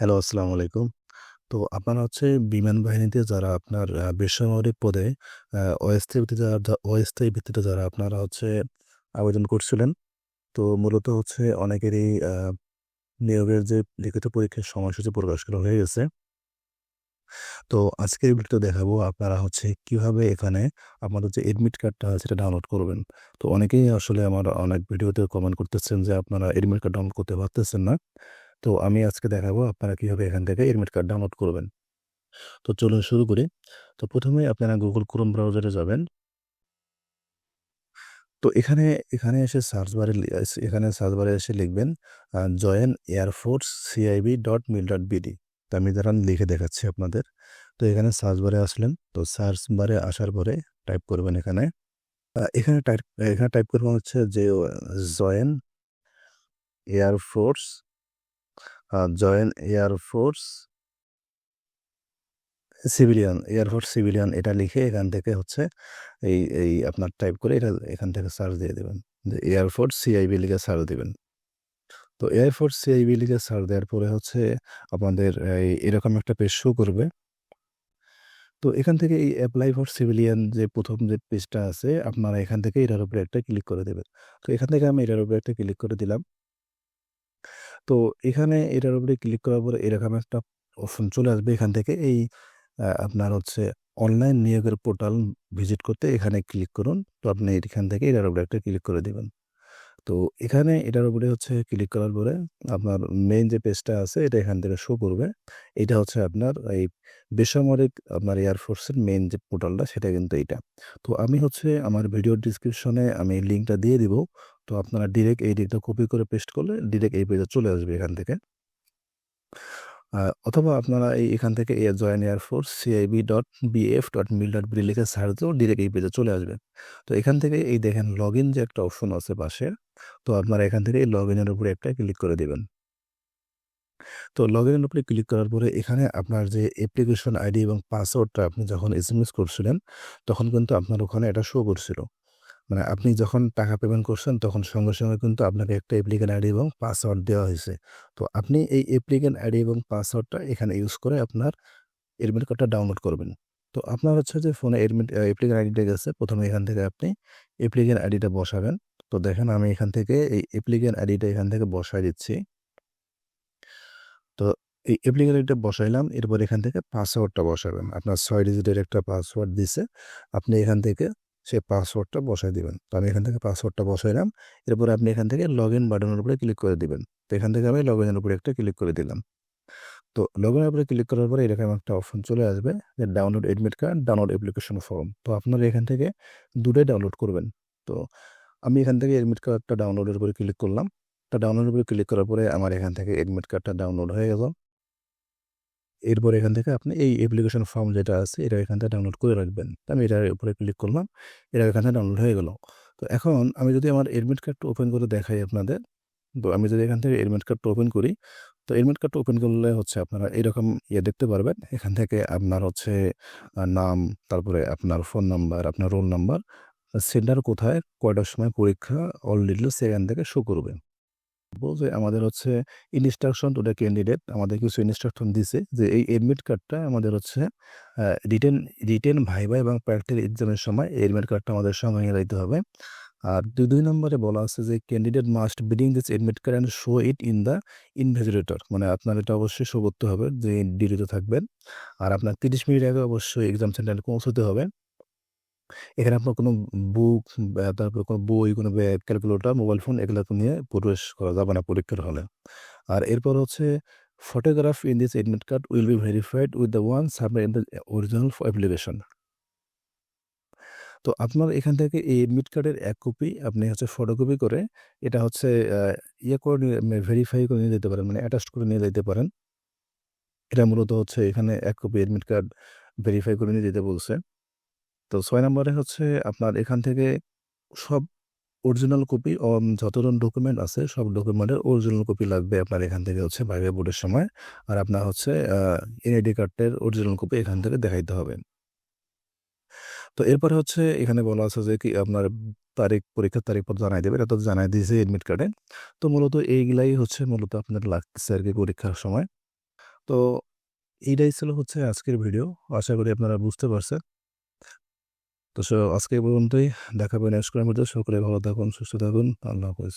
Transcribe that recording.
Hello, আসসালামু আলাইকুম। তো আপনারা হচ্ছে বিমান বাহিনীতে যারা আপনার বেসামরিক পদে অস্থায়ী ভিত্তিতে অস্থায়ী ভিত্তিতে যারা আপনারা হচ্ছে আবেদন করছিলেন। তো মূলত হচ্ছে অনেকেরই নিয়োগের যে লিখিত পরীক্ষার সময়সূচি প্রকাশ করা হয়ে গেছে। তো আজকের ভিডিওতে দেখাবো আপনারা হচ্ছে কীভাবে এখানে আপনাদের যে এডমিট কার্ডটা সেটা ডাউনলোড করবেন। তো অনেকেই আসলে আমার অনেক ভিডিওতে কমেন্ট করতেছেন যে আপনারা এডমিট কার্ড ডাউনলোড করতে পারতেছেন না। তো আমি আজকে দেখাবো আপনারা কীভাবে এখান থেকে এডমিট কার্ড ডাউনলোড করবেন। তো চলুন শুরু করি। তো ১ম এ আপনারা গুগল Chrome ব্রাউজারে যাবেন। তো এখানে, এখানে এসে সার্চ বারে এখানে সার্চ বারে এসে লিখবেন জয়েন এয়ারফোর্স cib.mil.bd তো আমি দাঁড়ান লিখে দেখাচ্ছি আপনাদের। তো এখানে সার্চ বারে আসলেন। তো সার্চ বারে আসার পরে টাইপ করবেন এখানে। এখানে টাইপ এখানে টাইপ করবেন হচ্ছে যে join air force join air force civilian, air force civilian এটা লিখে এখান থেকে হচ্ছে এই, এই আপনার টাইপ করে এটা এখান থেকে সার্চ দিয়ে দেবেন যে এয়ারফোর্স সিআইবি লিখে সার্চ দেবেন তো এয়ারফোর্স সিআইবি লিখে সার্চ দেওয়ার পরে হচ্ছে আপনাদের এই এরকম একটা পেজ শো করবে। তো এখান থেকে এই এপ্লাই ফর সিভিলিয়ান যে প্রথম যে পেজটা আছে আপনারা এখান থেকে এটার উপরে একটা ক্লিক করে দেবেন তো এখান থেকে আমি এটার উপরে একটা ক্লিক করে দিলাম। তো এখানে এটার উপরে ক্লিক করার পরে এরকম একটা অপশন চলে আসবে এখান থেকে এই আপনার হচ্ছে অনলাইন নিয়োগের পোর্টাল ভিজিট করতে এখানে ক্লিক করুন। তো আপনি এখান থেকে এটার উপরে একটা ক্লিক করে দেবেন তো এখানে এটার উপরে হচ্ছে ক্লিক করার পরে আপনার মেইন যে পেজটা আছে এটা এখান থেকে শো করবে। এটা হচ্ছে আপনার এই বেসামরিক আপনার এয়ারফোর্সের মেইন যে পোর্টালটা সেটা কিন্তু এইটা। তো আমি হচ্ছে আমার ভিডিও ডিসক্রিপশনে আমি লিঙ্কটা দিয়ে দিব। তো আপনারা ডিরেক্ট এই লিঙ্কটা কপি করে পেস্ট করলে ডিরেক্ট এই পেজে চলে আসবে এখান থেকে। অথবা আপনারা এই এখান থেকে এ জয়েন এয়ারফোর্স cib.bf.mil.bd লিখে সার্চ দিলেও ডিরেক্ট এই পেজে চলে আসবে। তো এখান থেকে এই দেখেন লগ ইন যে একটা অপশন আছে পাশে। তো আপনারা এখান থেকে এই লগইনের উপরে একটা ক্লিক করে দেবেন তো লগইনের উপরে ক্লিক করার পরে এখানে আপনার যে অ্যাপ্লিকেশন আইডি এবং পাসওয়ার্ডটা আপনি যখন এস এম এস করছিলেন, তখন কিন্তু আপনার ওখানে এটা শো করছিল। মানে আপনি যখন টাকা পেমেন্ট করছেন তখন সঙ্গে, সঙ্গে কিন্তু আপনাকে একটা অ্যাপ্লিকেন্ট আইডি এবং পাসওয়ার্ড দেওয়া হয়েছে তো আপনি এই অ্যাপ্লিকেন্ট আইডি এবং পাসওয়ার্ডটা এখানে ইউজ করে আপনার এডমিট কার্ডটা ডাউনলোড করবেন। তো আপনার হচ্ছে যে ফোনে এডমিট অ্যাপ্লিকেন্ট আইডিটা গেছে। প্রথমে এখান থেকে আপনি অ্যাপ্লিকেন্ট আইডিটা বসাবেন। তো দেখেন আমি এখান থেকে এই অ্যাপ্লিকেন্ট আইডিটা এখান থেকে বসায় দিচ্ছি। তো এই অ্যাপ্লিকেন্ট আইডিটা বসাইলাম। এরপর এখান থেকে পাসওয়ার্ডটা বসাবেন। আপনার ৬ ডিজিটের একটা পাসওয়ার্ড দিছে। আপনি এখান থেকে সেই পাসওয়ার্ডটা বসায় দিবেন। তো আমি এখান থেকে পাসওয়ার্ডটা বসাইলাম। এরপরে আপনি এখান থেকে লগইন বাটনের উপরে ক্লিক করে দিবেন। তো এখান থেকে আমি লগইনের উপরে একটা ক্লিক করে দিলাম। তো লগইনের উপরে ক্লিক করার পরে এরকম একটা অপশন চলে আসবে যে download admit card, download application form. তো আপনারা এখান থেকে ২ টাই ডাউনলোড করবেন। তো আমি এখান থেকে এডমিট কার্ডটা ডাউনলোডের উপরে ক্লিক করলাম। তা ডাউনলোডের উপরে ক্লিক করার পরে আমার এখান থেকে এডমিট কার্ডটা ডাউনলোড হয়ে গেল। এরপর এখান থেকে আপনি এই অ্যাপ্লিকেশন ফর্ম যেটা আছে এটা এখান থেকে ডাউনলোড করে রাখবেন। আমি এটার উপরে ক্লিক করলাম। এটা এখান থেকে ডাউনলোড হয়ে গেল। তো এখন আমি যদি আমার এডমিট কার্ডটা ওপেন করে দেখাই আপনাদের। তো আমি যদি এখান থেকে এডমিট কার্ডটা ওপেন করি, তো এডমিট কার্ডটা ওপেন করলে হচ্ছে আপনারা এরকম ইয়ে দেখতে পারবেন। এখান থেকে আপনার হচ্ছে নাম, তারপরে আপনার ফোন নাম্বার, আপনার রোল নাম্বার, সেন্টার কোথায়, কয়টার সময় পরীক্ষা, অল ডিটেইলস এখান থেকে শো করবে। যে আমাদের হচ্ছে ইনস্ট্রাকশন টু দ্য ক্যান্ডিডেট আমাদের কিছু ইনস্ট্রাকশন দিছে যে এই এডমিট কার্ডটা আমাদের হচ্ছে রিটেন, রিটেন ভাইভা এবং প্র্যাকটিক্যাল এক্সামের সময় এডমিট কার্ডটা আমাদের সঙ্গে নিয়ে যাইতে হবে। আর ২, ২ নম্বরে বলা আছে যে candidate must bring this admit card and show it in the invigilator মানে আপনার এটা অবশ্যই শো করতে হবে যে ডিউটিতে থাকবেন। আর আপনার ৩০ মিনিট আগে অবশ্যই এক্সাম সেন্টারে পৌঁছতে হবে। এখানে আপনার কোনো বুক তারপরে কোনো বই, কোনো ব্যাগ, ক্যালকুলেটর, মোবাইল ফোন এগুলো তো নিয়ে প্রবেশ করা যাবে না পরীক্ষার হলে। আর এরপর হচ্ছে photograph in this admit card will be verified with the one submit in the original application. তো আপনার এখান থেকে এই এডমিট কার্ডের এক কপি আপনি হচ্ছে ফটোকপি করে এটা হচ্ছে ইয়ে করে ভেরিফাই করে নিয়ে যেতে পারেন। মানে অ্যাটাচড করে নিয়ে যেতে পারেন। এটা মূলত হচ্ছে এখানে এক কপি এডমিট কার্ড ভেরিফাই করে নিয়ে যেতে বলছে। তো ছয় নম্বরে হচ্ছে আপনার এখান থেকে সব অরিজিনাল কপি যতজন ডকুমেন্ট আছে সব ডকুমেন্টের অরিজিনাল কপি লাগবে আপনার এখান থেকে হচ্ছে ভাইভা বোর্ডের সময়। আর আপনার হচ্ছে এনআইডি কার্ডের অরিজিনাল কপি এখান থেকে দেখাইতে হবে। তো এরপরে হচ্ছে এখানে বলা আছে যে কি আপনার তারিখ, পরীক্ষার তারিখ পর জানাই দেবে। এটা তো জানাই দিয়েছে এডমিট কার্ডে। তো মূলত এইগুলাই হচ্ছে মূলত আপনার লাগতেছে আরকি পরীক্ষার সময়। তো এইটাই ছিল হচ্ছে আজকের ভিডিও আশা করি আপনারা বুঝতে পারছেন তো আজকে পর্যন্তই। দেখাবেন নেক্সট মধ্যে সকলে ভালো থাকুন সুস্থ থাকুন। আল্লাহ হাফিজ।